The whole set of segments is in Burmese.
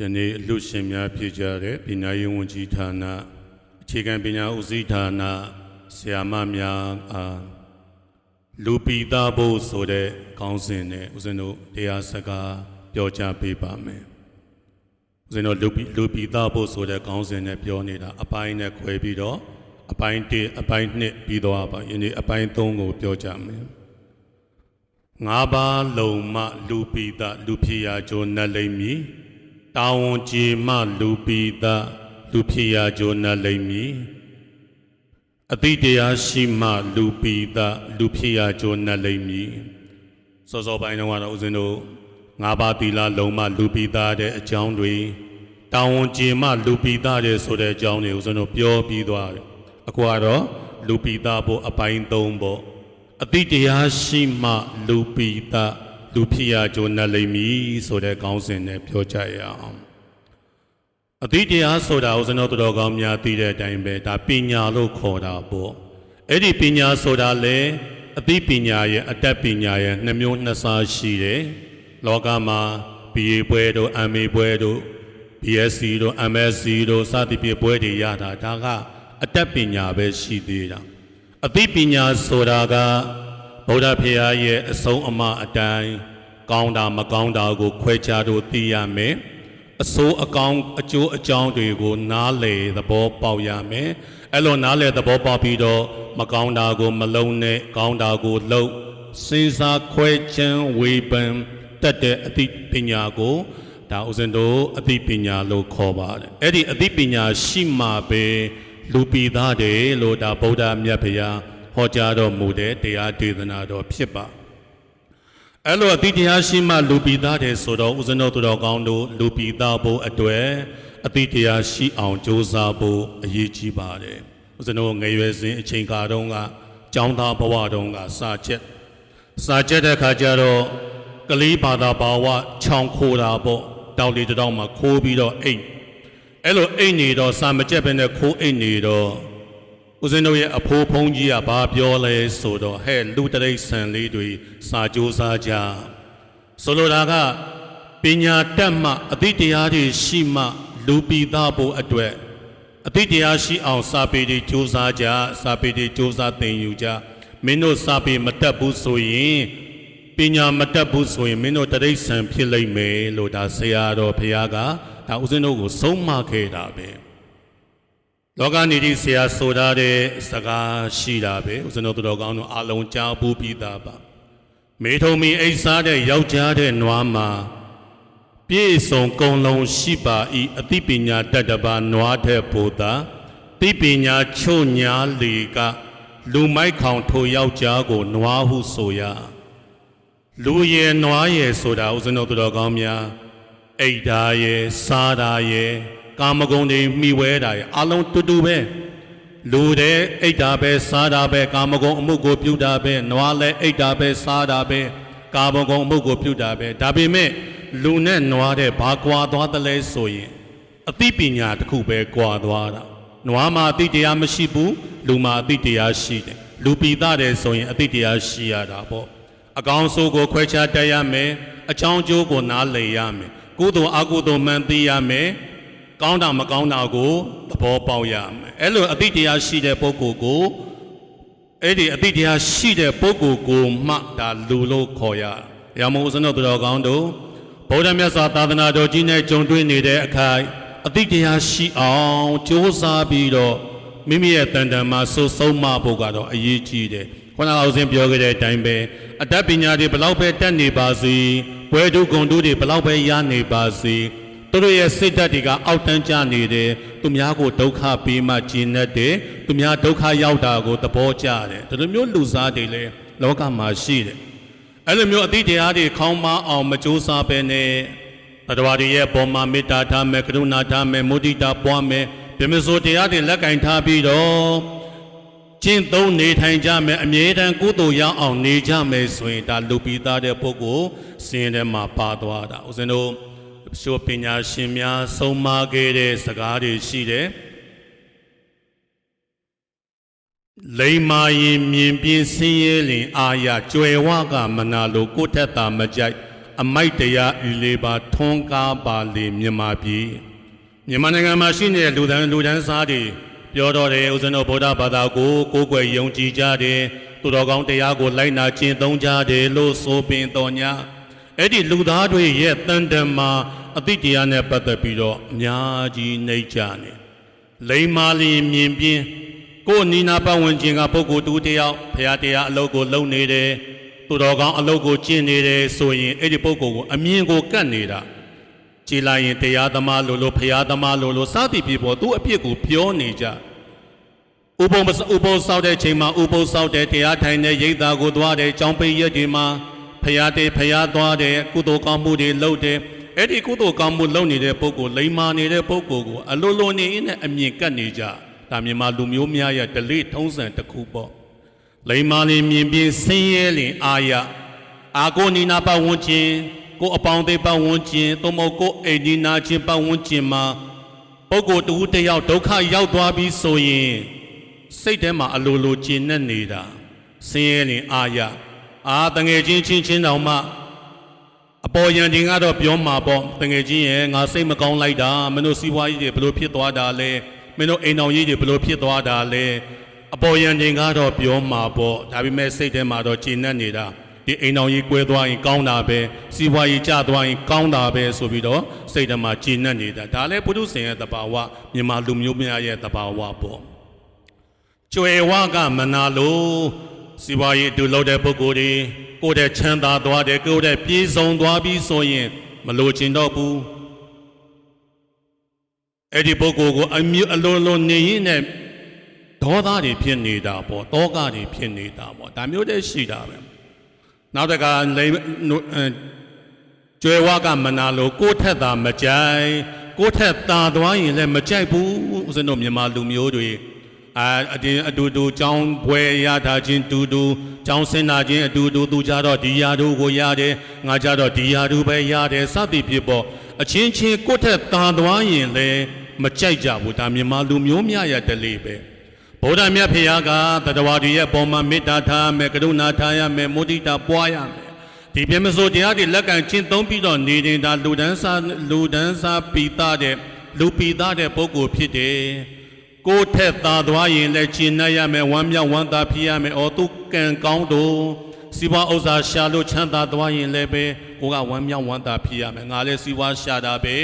ယနေ့အလူရှင်များဖြစ်ကြတဲ့ပညာရေးဝန်ကြီးဌာနအခြေခံပညာဦးစီးဌာနဆရာမများအားလူပီသားဖို့ဆိုတဲ့ခေါင်းစဉ်နဲ့ဦးဇင်းတို့တရားစကားပြောကြားပေးပါမယ်ဦးဇင်းတို့လူပီလူပီသားဖို့ဆိုတဲ့ခေါင်းစဉ်နဲ့ပြောနေတာအပိုင်းနဲ့ခွဲပြီးတော့အပိုင်း1အပိုင်း2ပြီးတော့ပါယနေ့အပိုင်း3ကိုပြောကြမယ်ငါးပါးလုံမလူပီသားလူဖြစ်ရာကြိုးနတ်လိမ့်မည် တာဝန်ကျေမလူပိသလူဖြစ်ရာကြိုးနတ်လိမ့်မည်အတိတရားရှိမှလူပိသလူဖြစ်ရာကြိုးနတ်လိမ့်မည်စောစောပိုင်းတော့ကတော့ဦးဇင်းတို့ငါးပါးသီလလုံးမလူပိသတဲ့အကြောင်းတွေတာဝန်ကျေမလူပိသတဲ့ဆိုတဲ့အကြောင်းတွေဦးဇင်းတို့ပြောပြီးသွားတယ်အခုကတော့လူပိသဖို့အပိုင်း၃ပေါ့အတိတရားရှိမှလူပိသ လူဖြစ်ရာကြိုးနတ်လိမ့်မည်ဆိုတဲ့ခေါင်းစဉ်နဲ့ပြောကြရအောင်အတိတရားဆိုတာဦးဇင်းတော်တော်ကောင်းများသိတဲ့အတိုင်းပဲဒါပညာလို့ခေါ်တာပေါ့အဲ့ဒီပညာဆိုတာလေအသိပညာရဲ့အတတ်ပညာရဲ့နှမျိုးနှစ်စားရှိတယ်လောကမှာ BA ဘွဲတို့ MA ဘွဲတို့ BSc တို့ MSc တို့စသဖြင့်ဘွဲတွေရတာဒါကအတတ်ပညာပဲရှိသေးတာအသိပညာဆိုတာက ဗုဒ္ဓဖေယားရဲ့အဆုံးအမအတိုင်းကောင်းတာမကောင်းတာကို ခွဲခြားလို့သိရမယ်အစိုးအကောင်းအကျိုးအကြောင်းတွေကို နားလေသဘောပေါက်ရမယ်အဲ့လိုနားလေသဘောပေါက်ပြီးတော့မကောင်းတာကို မလုံးနဲ့ကောင်းတာကိုလှုပ်စဉ်းစားခွဲချမ်းဝေဖန်တတ်တဲ့အသိပညာကိုဒါဥစဉ်တို့အသိပညာလို့ခေါ်ပါတယ်အဲ့ဒီအသိပညာရှိမှပဲလူပီသားတယ်လို့ဒါဗုဒ္ဓမြတ်ဗျာ ဟောကြားတော်မူတဲ့တရားဒေသနာတော်ဖြစ်ပါအဲ့လိုအတိတရားရှိမှလူပိသားတယ်ဆိုတော့ဦးဇင်းတော်သူတော်ကောင်းတို့လူပိသားဖို့အတွေ့အတိတရားရှိအောင်ကြိုးစားဖို့အရေးကြီးပါတယ်ဦးဇင်းတို့ငယ်ရွယ်စဉ်အချိန်ကာတုန်းကကျောင်းသားဘဝတုန်းကစာချက်စာချက်တဲ့ခါကျတော့ကလေးဘာသာဘာဝခြောင်ခိုးတာပေါ့တောက်လီတစ်တောက်မှာခိုးပြီးတော့အိတ်အဲ့လိုအိတ်နေတော့စာမကြက်ပဲနဲ့ခိုးအိတ်နေတော့ ဦးဇင်းတို့ရဲ့အဖိုးဖုံးကြီးကဘာပြောလဲဆိုတော့ဟဲ့လူတရိษံလေးတွေစာကြိုးစားကြဆိုလိုတာကပညာတတ်မှအသိတရားတွေရှိမှ လူပီသားဖို့အတွက်အသိတရားရှိအောင်စာပေတွေကြိုးစားကြစာပေတွေကြိုးစားသင်ယူကြမင်းတို့စာပေမတတ်ဘူးဆိုရင်ပညာမတတ်ဘူးဆိုရင်မင်းတို့တရိษံဖြစ်လိမ့်မယ်လို့ဒါဆရာတော်ဘုရားကဒါဦးဇင်းတို့ကိုဆုံးမခဲ့တာပဲ လောကနေတိဆရာဆိုထားတဲ့စကားရှိတာပဲဦးဇင်းတို့သူတော်ကောင်းတို့အလုံးကြားပူးပြီးသားပါမေထုံမီအိတ်စားတဲ့ယောက်ျားတဲ့နွားမှာပြည့်စုံကုံလုံးရှိပါဤအသိပညာတတ်တပါနွားတဲ့ဘုသာသိပညာချို့ညာလေကလူမိုက်ခေါင်ထိုယောက်ျားကိုနွားဟုဆိုရလူရဲ့နွားရဲ့ဆိုတာဦးဇင်းတို့သူတော်ကောင်းများအိတ်ဓာရဲ့စားဓာရဲ့ ကာမဂုဏ်တွေမိဝဲတာရဲ့အလုံးတူတူပဲလူတဲ့အိတ်ဓာပဲစားဓာပဲကာမဂုဏ်အမှုကိုပြုတာပဲနွားလဲအိတ်ဓာပဲစားဓာပဲကာမဂုဏ်အမှုကိုပြုတာပဲဒါပေမဲ့လူနဲ့နွားတဲ့ဘာကွာသွားသလဲဆိုရင်အသိပညာတစ်ခုပဲကွာသွားတာနွားမှာအသိတရားမရှိဘူးလူမှာအသိတရားရှိတယ်လူပီသားတယ်ဆိုရင်အသိတရားရှိရတာပေါ့အကောင်ဆိုးကိုခွဲခြားတတ်ရမယ်အချောင်းကျိုးကိုနားလည်ရမယ်ကုသိုလ်အကုသိုလ်မှန်သိရမယ် ကောင်းတာမကောင်းတာကိုသဘောပေါက်ရမယ်အဲ့လိုအတိတရားရှိတဲ့ပုဂ္ဂိုလ်ကိုအဲ့ဒီအတိတရားရှိတဲ့ပုဂ္ဂိုလ်ကိုမှဒါလူလို့ခေါ်ရရမောစနုတော်ကောင်းတို့ဗုဒ္ဓမြတ်စွာသာသနာတော်ကြီးနဲ့ကြုံတွေ့နေတဲ့အခိုက်အတိတရားရှိအောင်ကြိုးစားပြီးတော့မိမိရဲ့တန်တန်မှာဆုဆုံးမဖို့ကတော့အရေးကြီးတယ်ခုနကဦးစင်းပြောခဲ့တဲ့အတိုင်းပဲအတတ်ပညာတွေဘလောက်ပဲတက်နေပါစေဘွယ်တုဂုံတို့တွေဘလောက်ပဲရနေပါစေ သူတို့ရဲ့စိတ်ဓာတ်တွေကအောက်တန်းကျနေတယ်သူများကိုဒုက္ခပေးမှကျဉ်တ်တယ်သူများဒုက္ခရောက်တာကိုသဘောကျတယ်ဒီလိုမျိုးလူစားတွေလည်းလောကမှာရှိတယ်အဲ့လိုမျိုးအတိတရားတွေခေါင်းမအောင်မကြိုးစားပဲနဲ့တတဝါတွေရဲ့ပေါ်မှာမေတ္တာထားမယ်ကရုဏာထားမယ်မုဒိတာပွားမယ်ပြမစိုးတရားတွေလက်ကင်ထားပြီးတော့ကျင့်သုံးနေထိုင်ကြမယ်အမြဲတမ်းကုသိုလ်ရအောင်နေကြမယ်ဆိုရင်ဒါလူပိသားတဲ့ပုဂ္ဂိုလ်စင်ထဲမှာပါသွားတာဦးဇင်းတို့ ရှုပညာရှင်များဆုံးမခဲ့တဲ့စကားတွေရှိတယ်လိမ္မာရင်မြင်ပြင်းဆင်းရဲလင်အာရကြွယ်ဝကမနာလိုကိုယ့်ထက်သာမကြိုက်အမိုက်တရားဤလေးပါထွန်းကားပါလေမြန်မာပြည်မြန်မာနိုင်ငံမှာရှိနေတဲ့လူဒန်းလူဒန်းစားတွေပြောတော်တယ်ဦးဇင်းတော်ဗုဒ္ဓဘာသာကိုကိုးကွယ်ယုံကြည်ကြတယ်သူတော်ကောင်းတရားကိုလိုက်နာကျင့်သုံးကြတယ်လို့ဆိုပင်တော်ညာအဲ့ဒီလူသားတွေရဲ့တန်တမာ အတိတရားနဲ့ပတ်သက်ပြီးတော့အများကြီးနှိမ့်ကြနေလိမ္မာလျင်မြင်ပြင်းကိုယ်နီနာပတ်ဝန်းကျင်ကပုဂ္ဂိုလ်တူတယောက်ဖရာတရားအလုပ်ကိုလုပ်နေတယ်သူတော်ကောင်းအလုပ်ကိုကျင့်နေတယ်ဆိုရင်အဲ့ဒီပုဂ္ဂိုလ်ကိုအမြင်ကိုကတ်နေတာကြည်လိုက်ရင်တရားသမားလို့လို့ဖရာသမားလို့လို့စသည်ဖြစ်ပေါ်သူအပြစ်ကိုပြောနေကြဥပုံမစဥပုံဆောက်တဲ့ချိန်မှာဥပုံဆောက်တဲ့တရားထိုင်တဲ့ရိတ်သားကိုသွားတယ်ကြောင်းပိတ်ရက်ဒီမှာဖရာတေဖရာသွားတယ်ကုသိုလ်ကောင်းမှုတွေလုပ်တယ် အဲ့ဒီကုသိုလ်ကောင်းမှုလုပ်နေတဲ့ပုဂ္ဂိုလ်လိမ္မာနေတဲ့ပုဂ္ဂိုလ်ကိုအလိုလိုနေနဲ့အမြင်ကပ်နေကြဒါမြန်မာလူမျိုးများရဲ့ဓလေ့ထုံးစံတစ်ခုပေါ့လိမ္မာလင်မြင်ပြင်းဆင်းရဲလင်အာရအာကိုနီနာပတ်ဝန်းကျင်ကိုအပေါင်းအသင်းပတ်ဝန်းကျင်သို့မဟုတ်ကိုအိမ်ဒီနာချင်းပတ်ဝန်းကျင်မှာပုဂ္ဂိုလ်တူတစ်ယောက်ဒုက္ခရောက်သွားပြီဆိုရင်စိတ်ထဲမှာအလိုလိုကျဉ်နဲ့နေတာဆင်းရဲနေအာရအာတငယ်ချင်းချင်းချင်းတောင်မှ အပေါ်ယံတင်ကတော့ပြောမှာပေါ့တငယ်ချင်းရဲ့ငါစိတ်မကောင်းလိုက်တာမင်းတို့စီးပွားရေးတွေဘလို့ဖြစ်သွားတာလဲမင်းတို့အိမ်တော်ရေးတွေဘလို့ဖြစ်သွားတာလဲအပေါ်ယံတင်ကတော့ပြောမှာပေါ့ဒါပေမဲ့စိတ်ထဲမှာတော့ကျဉ်နဲ့နေတာဒီအိမ်တော်ကြီးကွဲသွားရင်ကောင်းတာပဲစီးပွားရေးကျသွားရင်ကောင်းတာပဲဆိုပြီးတော့စိတ်ထဲမှာကြည်နက်နေတာဒါလည်းပုထုဇဉ်ရဲ့တဘာဝမြန်မာလူမျိုးများရဲ့တဘာဝပေါ့ကျွယ်ဝကမနာလို့စီးပွားရေးအတူလုပ်တဲ့ပုဂ္ဂိုလ်တွေ ကိုယ့်တဲ့ချမ်းသာသွားတယ်ကိုယ့်တဲ့ပြေဆုံးသွားပြီဆိုရင်မလိုချင်တော့ဘူးအဲ့ဒီပုဂ္ဂိုလ်ကိုအမျိုးအလိုလိုနေရင်နဲ့ဒေါသတွေဖြစ်နေတာပေါ့တောကတွေဖြစ်နေတာပေါ့ဒါမျိုးတည်းရှိတာပဲနောက်တကလိမ်နိုအဲကျွဲဝကမနာလို့ကိုယ့်ထက်သာမကြိုက်ကိုယ့်ထက်သာသွားရင်လည်းမကြိုက်ဘူးဦးဇင်းတို့မြန်မာလူမျိုးတွေ အာအတင်းအတူတူចောင်းဘွယ်ရတာချင်းတူတူចောင်းစင်တာချင်းအတူတူသူကြတော့ဒီယာတို့ကိုရတယ်ငါကြတော့ဒီယာတို့ပဲရတယ်စသည်ဖြစ်ပေါ့အချင်းချင်းကိုယ့်ထက်သာသွားရင်လည်းမကြိုက်ကြဘူးဒါမြန်မာလူမျိုးများရတလေပဲဗုဒ္ဓမြတ်ဖေဟာကတတဝါတွေရဲ့ပုံမှာမေတ္တာထားရမယ်ကရုဏာထားရမယ်မုဒိတာပွားရမယ်ဒီပြမစိုးတရားတွေလက်ကင်ကျင့်သုံးပြီးတော့နေရင်ဒါလူဒန်းစားလူဒန်းစားပီတာတဲ့လူပီတာတဲ့ပုဂ္ဂိုလ်ဖြစ်တယ် ကိုယ်ထက်သာသွားရင်လည်းကျင့်နှံ့ရမယ်ဝမ်းမြောက်ဝမ်းသာဖြစ်ရမယ်အော်သူကံကောင်းတော့စီပွားဥစ္စာရှာလို့ချမ်းသာသွားရင်လည်းပဲကိုကဝမ်းမြောက်ဝမ်းသာဖြစ်ရမယ်ငါလည်းစီပွားရှာတာပဲ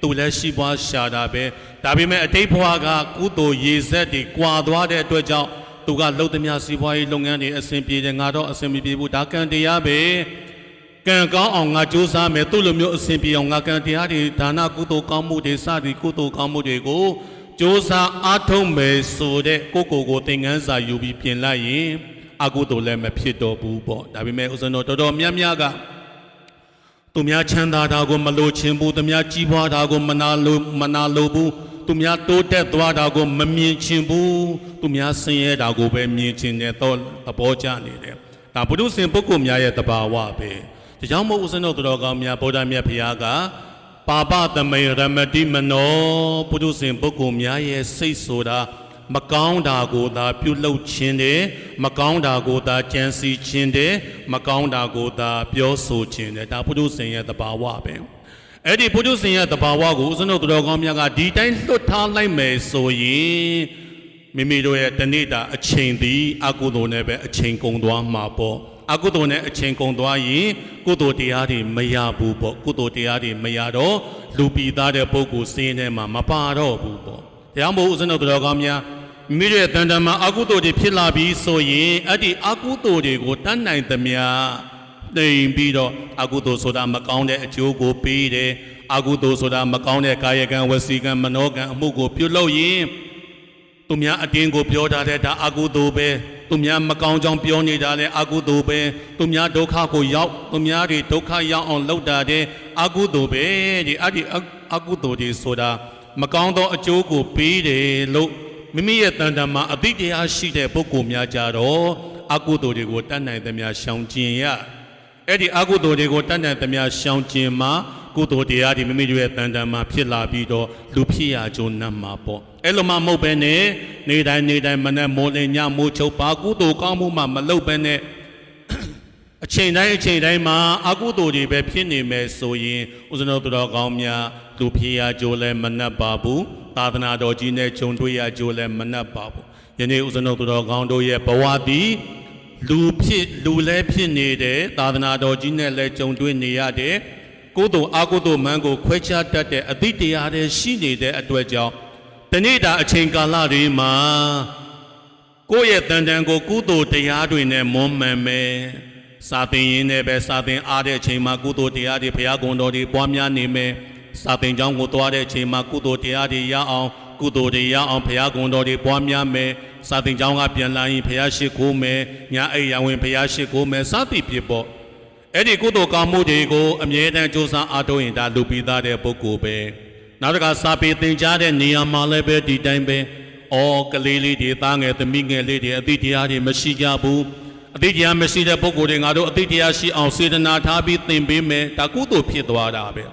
သူလည်းရှိပွားရှာတာပဲဒါပေမဲ့အတိတ်ဘဝကကုသိုလ်ရေဆက်တွေကွာသွားတဲ့အတွက်ကြောင့်သူကလှုပ်သမျှစီပွားရေးလုပ်ငန်းတွေအဆင်ပြေတယ်ငါတော့အဆင်မပြေဘူးဒါကံတရားပဲကံကောင်းအောင်ငါကြိုးစားမယ်သူ့လိုမျိုးအဆင်ပြေအောင်ငါကံတရားတွေဒါနကုသိုလ်ကောင်းမှုတွေစသည်ကုသိုလ်ကောင်းမှုတွေကို ကြိုးစားအားထုတ်မယ်ဆိုတဲ့ကိုယ့်ကိုယ်ကိုသင်ခန်းစာယူပြီးပြင်လိုက်ရင်အကုသိုလ်လည်းမဖြစ်တော့ဘူးပေါ့ဒါပေမဲ့ဥစ္စံတော်တော်တော်များများကသူများချမ်းသာတာကိုမလိုချင်ဘူးသူများကြီးပွားတာကိုမနာလိုမနာလိုဘူးသူများတိုးတက်သွားတာကိုမမြင်ချင်ဘူးသူများဆင်းရဲတာကိုပဲမြင်ချင်တယ်တော့သဘောကျနေတယ်ဒါဘုရုရှင်ပုဂ္ဂိုလ်များရဲ့တဘာဝပဲဒါကြောင့်မို့ဦးဇင်းတို့တော်ကောင်းများဗုဒ္ဓမြတ်ဖရာက ပါပသမိန်ရမတိမနောဘုရုရှင်ပုဂ္ဂိုလ်များရဲ့စိတ်ဆိုတာမကောင်းတာကိုသာပြုလုပ်ခြင်းတယ်မကောင်းတာကိုသာကြံစီခြင်းတယ်မကောင်းတာကိုသာပြောဆိုခြင်းတယ်ဒါပုထုဇဉ်ရဲ့သဘာဝပဲအဲ့ဒီပုထုဇဉ်ရဲ့သဘာဝကိုဦးဇင်းတို့သူတော်ကောင်းများကဒီတိုင်းလွတ်ထားလိုက်မယ်ဆိုရင်မိမိတို့ရဲ့တဏိတာအချိန်သည်အကုသိုလ်နဲ့ပဲအချိန်ကုန်သွားမှာပေါ့ အကုသိုလ်နဲ့အချိန်ကုန်သွားရင်ကုသိုလ်တရားတွေမရဘူးပေါ့ကုသိုလ်တရားတွေမရတော့လူပီသားတဲ့ပုဂ္ဂိုလ်စင်းထဲမှာမပါတော့ဘူးပေါ့တရားမို့ဦးဇင်းတို့တော်ကောင်းများမိမိတို့ရဲ့တန်တမာအကုသိုလ်တွေဖြစ်လာပြီးဆိုရင်အဲ့ဒီအကုသိုလ်တွေကိုတတ်နိုင်သမျှတိမ်ပြီးတော့အကုသိုလ်ဆိုတာမကောင်းတဲ့အကျိုးကိုပေးတယ်အကုသိုလ်ဆိုတာမကောင်းတဲ့ကာယကံဝစီကံမနောကံအမှုကိုပြုလုပ်ရင်သူများအတင်းကိုပြောထားတဲ့ဒါအကုသိုလ်ပဲ သူများမကောင်းကြောင်ပြောနေတာလဲအကုသိုလ်ပဲသူများဒုက္ခကိုရောက်သူများတွေဒုက္ခရောက်အောင်လုပ်တာတဲ့အကုသိုလ်ပဲဒီအဲ့ဒီအကုသိုလ်တွေဆိုတာမကောင်းသောအကျိုးကိုပေးတယ်လို့မိမိရဲ့တန်တမာအတိတရားရှိတဲ့ပုဂ္ဂိုလ်များကြတော့အကုသိုလ်တွေကိုတတ်နိုင်သမျှရှောင်ကျင်ရအဲ့ဒီအကုသိုလ်တွေကိုတတ်နိုင်သမျှရှောင်ကျင်မှာ ကုသိုလ်တရားတွေမိမိတို့ရဲ့တန်တမာဖြစ်လာပြီးတော့လူဖြစ်ရာကျိုးနတ်မှာပေါ့အဲ့လိုမှမဟုတ်ပဲနဲ့နေတိုင်းနေတိုင်းမနဲ့မိုးလင်းညမိုးချုပ်ပါကုသိုလ်ကောင်းမှုမှမလုပ်ပဲနဲ့အချိန်တိုင်းအချိန်တိုင်းမှာအကုသိုလ်တွေပဲဖြစ်နေမယ်ဆိုရင်ဦးဇင်းတို့သူတော်ကောင်းများလူဖြစ်ရကြိုးလဲမနှက်ပါဘူးသာသနာတော်ကြီးနဲ့ဂျုံတွေ့ရကြိုးလဲမနှက်ပါဘူးယနေ့ဦးဇင်းတို့သူတော်ကောင်းတို့ရဲ့ဘဝသည်လူဖြစ်လူလဲဖြစ်နေတယ်သာသနာတော်ကြီးနဲ့လည်းကြုံတွေ့နေရတယ် ကိုယ်တော်အာကိုယ်တော်မန်းကိုခွဲခြားတတ်တဲ့အသည့်တရားတွေရှိနေတဲ့အတွက်ကြောင့်တနေ့တာအချိန်ကာလတွေမှာကိုယ့်ရဲ့တန်တန်ကိုကုသိုလ်တရားတွေနဲ့မွမ်းမံမယ်စာသင်ရင်းနဲ့ပဲစာသင်အားတဲ့အချိန်မှာကုသိုလ်တရားတွေဘုရားကုံတော်တွေပွားများနေမယ်စာသင်ကျောင်းကိုသွားတဲ့အချိန်မှာကုသိုလ်တရားတွေရအောင်ကုသိုလ်တွေရအောင်ဘုရားကုံတော်တွေပွားများမယ်စာသင်ကျောင်းကပြန်လာရင်ဘုရားရှိခိုးမယ်ညာအိယာဝင်ဘုရားရှိခိုးမယ်စသည်ဖြစ်ပေါ့ အဲ့ဒီကုသိုလ်ကောင်းမှုတွေကိုအမြဲတမ်းကြိုးစားအားထုတ်ရင်ဒါလူပြီးသားတဲ့ပုဂ္ဂိုလ်ပဲနောက်တစ်ခါစာပေသင်ကြားတဲ့နေရာမှာလည်းပဲဒီတိုင်းပဲအော်ကလေးလေးတွေသားငယ်သမီးငယ်လေးတွေအသိတရားတွေမရှိကြဘူးအသိတရားမရှိတဲ့ပုဂ္ဂိုလ်တွေငါတို့အသိတရားရှိအောင်စေတနာထားပြီးသင်ပေးမယ်ဒါကုသိုလ်ဖြစ်သွားတာပဲ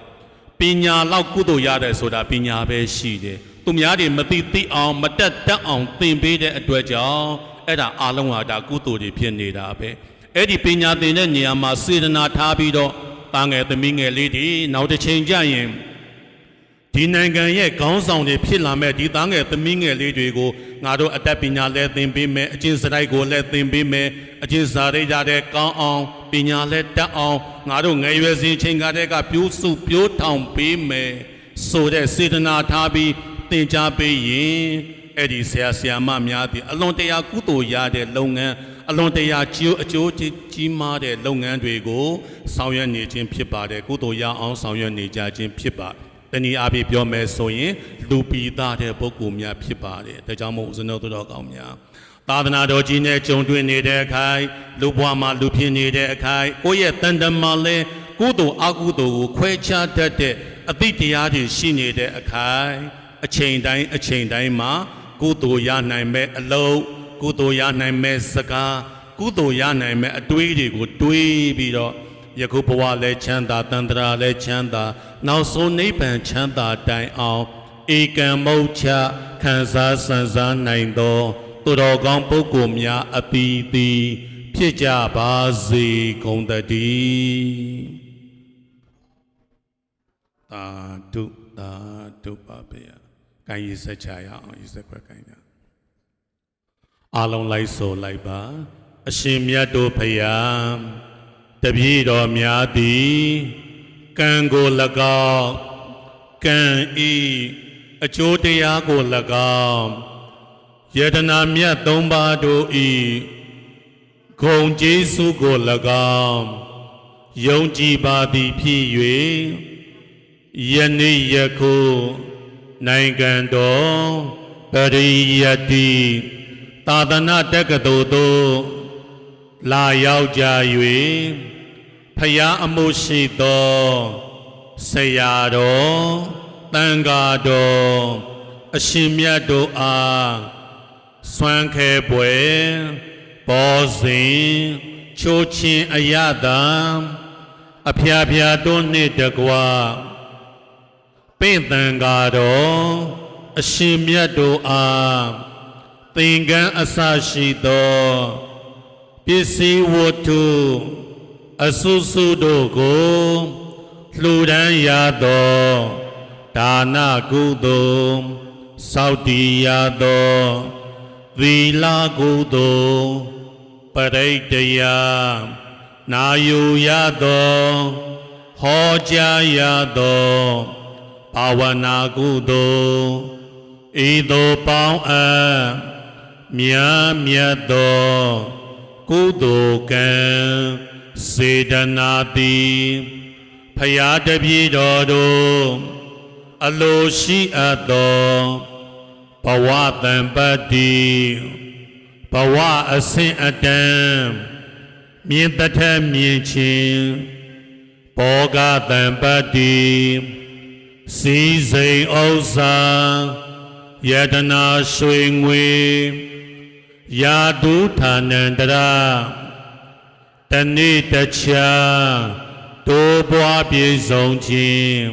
ပညာလောက်ကုသိုလ်ရတယ်ဆိုတာပညာပဲရှိတယ်။သူများတွေမသိသိအောင်မတက်တက်အောင်သင်ပေးတဲ့အတွက်ကြောင့်အဲ့ဒါအလုံးဟာဒါကုသိုလ်တွေဖြစ်နေတာပဲ။ အဲ့ဒီပညာသင်တဲ့နေရာမှာစေတနာထားပြီးတော့တာငယ်သမီးငယ်လေးတွေနောက်တစ်ချိန်ကျရင်ဒီနိုင်ငံရဲ့ခေါင်းဆောင်တွေဖြစ်လာမဲ့ဒီသားငယ်သမီးငယ်လေးတွေကိုငါတို့အတတ်ပညာလည်းသင်ပေးမယ်အကျင့်စရိုက်ကိုလည်းသင်ပေးမယ်အကျင့်စာရိတ်ရတဲ့ကောင်းအောင်ပညာလည်းတတ်အောင်ငါတို့ငယ်ရွယ်စဉ်ချိန်ကတည်းကပြိုးစုပြိုးထောင်ပေးမယ်ဆိုတဲ့စေတနာထားပြီးသင်ကြားပေးရင်အဲ့ဒီဆရာဆရာမများသည်အလွန်တရာကုသိုလ်ရတဲ့လုပ်ငန်း အလွန်တရာကျိုးအကျိုးကြီးကြီးမားတဲ့လုပ်ငန်းတွေကိုဆောင်ရွက်နေခြင်းဖြစ်ပါတယ်ကုသိုလ်ရအောင်ဆောင်ရွက်နေကြခြင်းဖြစ်ပါတယ်တနည်းအားဖြင့်ပြောမယ်ဆိုရင်လူပီသားတဲ့ပုဂ္ဂိုလ်များဖြစ်ပါတယ်ဒါကြောင့်မို့ဦးဇင်းတို့တော်ကောင်းများသာသနာတော်ကြီးနဲ့ကြုံတွေ့နေတဲ့အခိုင်လူဘွားမှာလူဖြစ်နေတဲ့အခိုင်ကိုယ့်ရဲ့တန်တမာလဲကုသိုလ်အကုသိုလ်ကိုခွဲခြားတတ်တဲ့အသိတရားတွေရှိနေတဲ့အခိုင်အချိန်တိုင်းအချိန်တိုင်းမှာကုသိုလ်ရနိုင်မဲ့အလုံး ကုသိုလ်ရနိုင်မဲ့စကားကုသိုလ်ရနိုင်မဲ့အတွေးတွေကိုတွေးပြီးတော့ယခုဘဝလည်းချမ်းသာတန်တရာလည်းချမ်းသာနောက်ဆုံးနိဗ္ဗာန်ချမ်းသာတိုင်အောင်ဧကံမုတ်ချခံစားစံစားနိုင်သောသူတော်ကောင်းပုဂ္ဂိုလ်များအပီးသီးဖြစ်ကြပါစေကုန်သတည်းသာဓုသာဓုပါဗျာ။ကိုင်းရစက်ချရအောင်ရစက်ခွက်ကိုင်းကြ။ အာလုံးလိုက်ဆိုလိုက်ပါ အရှင်မြတ်တို့ဖယားတပည့်တော်များသည်ကံကို၎င်းကံဤအကျိုးတရားကို၎င်းယတနာမြတ်သုံးပါးတို့ဤဂုံကျေးဇူးကို၎င်းယုံကြည်ပါသည်ဖြစ်၍ယနေ့ယခုနိုင်ငံတော်ပရိယတ္တိ သာသနာတက္ကသိုလ်သို့လာရောက်ကြ၍ဖယားအမှုရှိသောဆရာတော်တန်ဃာတော်အရှင်မြတ်တို့အားစွမ်းခဲပွဲဘောဇင်ချိုးချင်းအယတာအဖျားဖျားတွန်းနှင့်တကွာပင့်တန်ဃာတော်အရှင်မြတ်တို့အား သင်္ကန်းအစရှိသောပစ္စည်းဝတ္ထုအဆုစုတို့ကိုလှူဒန်းရသောဒါနကုသိုလ်စောက်တည်ရသောသီလကုသိုလ်ပရိတ္တယာနာယူရသောဟောကြားရသောဘာဝနာကုသိုလ်ဤသို့ပေါင်းအပ် မြတ်မြတ်သောကုသိုလ်ကံစေတနာတိဖယားတပည့်တော်တို့အလိုရှိအပ်သောဘဝတံပတ္တိဘဝအစဉ်အတန်မြင်တထမြင်ချင်းဘောဂတံပတ္တိစီစိန်ဥစ္စာယတနာရွှေငွေ ယာတုဌာနန္တရာတနေ့တခြားတိုးပွားပြေဆုံးခြင်း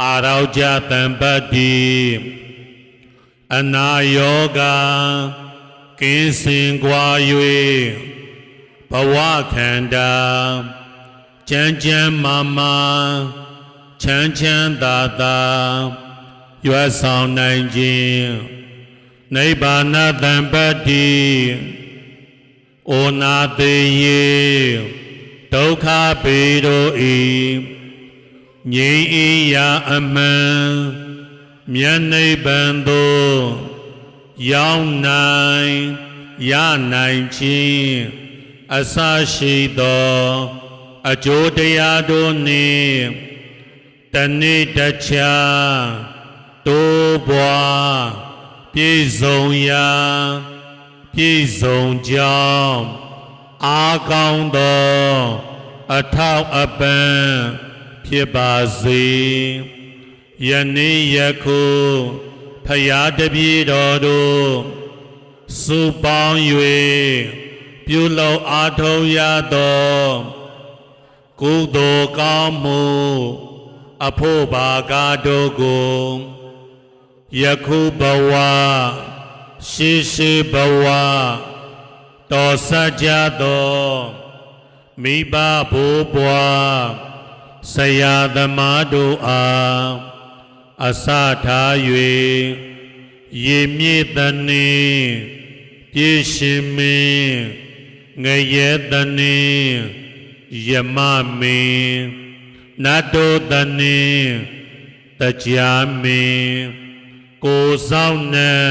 အာရောကြတံပတ္တိအနာယောဂကင်းစင်ကွာ၍ဘဘဝခန္ဓာချမ်းချမ်းမာမာချမ်းချမ်းသာသာရွတ်ဆောင်နိုင်ခြင်း နိဗ္ဗာန်တံပတ္တိဩနာတေယေဒုက္ခပေတို့ဤငြိမ်းအေးရာအမှန်မြတ်နိဗ္ဗာန်သို့ရောက်နိုင်ရနိုင်ခြင်းအစရှိသောအကျိုးတရားတို့နှင့်တနေ့တခြားတိုးပွား ပြည့်စုံရာပြည့်စုံကြောင်းအာကောင်းသောအထောက်အပံ့ဖြစ်ပါစေယနေ့ယခုဖရာတပည့်တော်တို့စုပေါင်း၍ပြုလုပ်အားထုတ်ရသောကုသိုလ်ကောင်းမှုအဖို့ဘာကားတို့ကို ယခုဘဝရှိရှိဘဝတော်ဆက်ကြသောမိဘဘိုးဘွားဆရာသမားတို့အားအစထား၍ရေမြင့်တနှင်းပြည့်ရှင်မင်းငရဲတနှင်းယမမင်းနတ်တို့တနှင်းတရားမင်း ကိုဆောင်နဲ့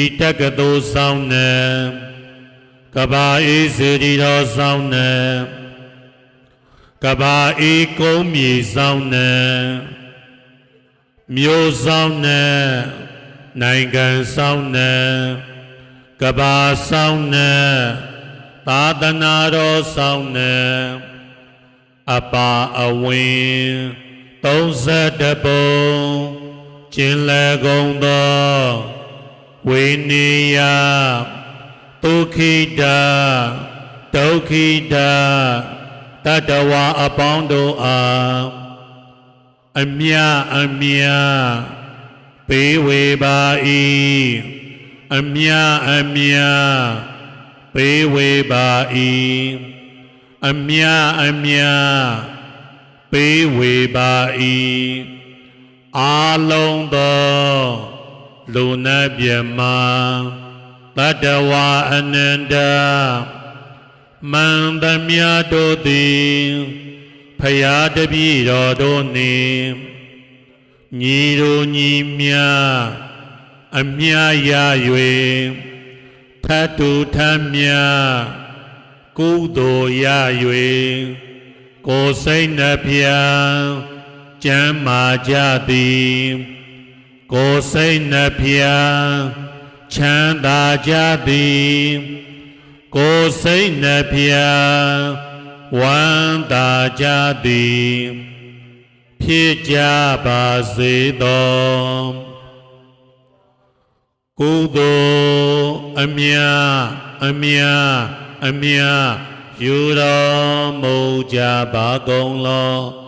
ဣတကသောဆောင်နဲ့ကဘာအေးစေတီတော်ဆောင်နဲ့ကဘာအေးကုန်းမြေဆောင်နဲ့မြို့ဆောင်နဲ့နိုင်ငံဆောင်နဲ့ကဘာဆောင်နဲ့သာသနာတော်ဆောင်နဲ့အပါအဝင်32ပုံ ကျင်လည်ကုန်သောဝိနိယဒုက္ခိတဒုက္ခိတတတဝါအပေါင်းတို့အားအမြအမြဘေးဝေပါ၏အမြအမြဘေးဝေပါ၏အမြအမြဘေးဝေပါ၏ အာလုံးသောလူနာမြမတတဝါအနန္တမန္တမြတ်တို့သည်ဖရာတပည့်တော်တို့နှင့်ညီတို့ညီမြအမြရ၍ထတ်တူထမ်းမြကုသိုလ်ရ၍ကိုယ်စိတ်နှပြ ကျမ်းမာကြသည်ကိုယ်စိတ်နှပြချမ်းသာကြသည်ကိုယ်စိတ်နှပြဝမ်းသာကြသည်ဖြစ်ကြပါစေသောကုသိုလ်အမြအမြအမြယူတော်မူကြပါကုန်လော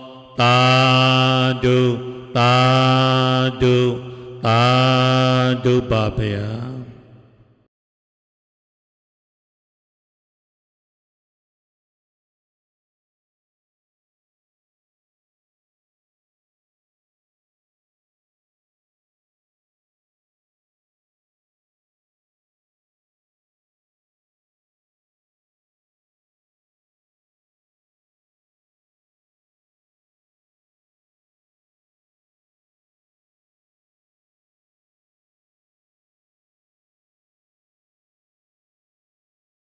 သာဓုသာဓုသာဓုပါဗျာ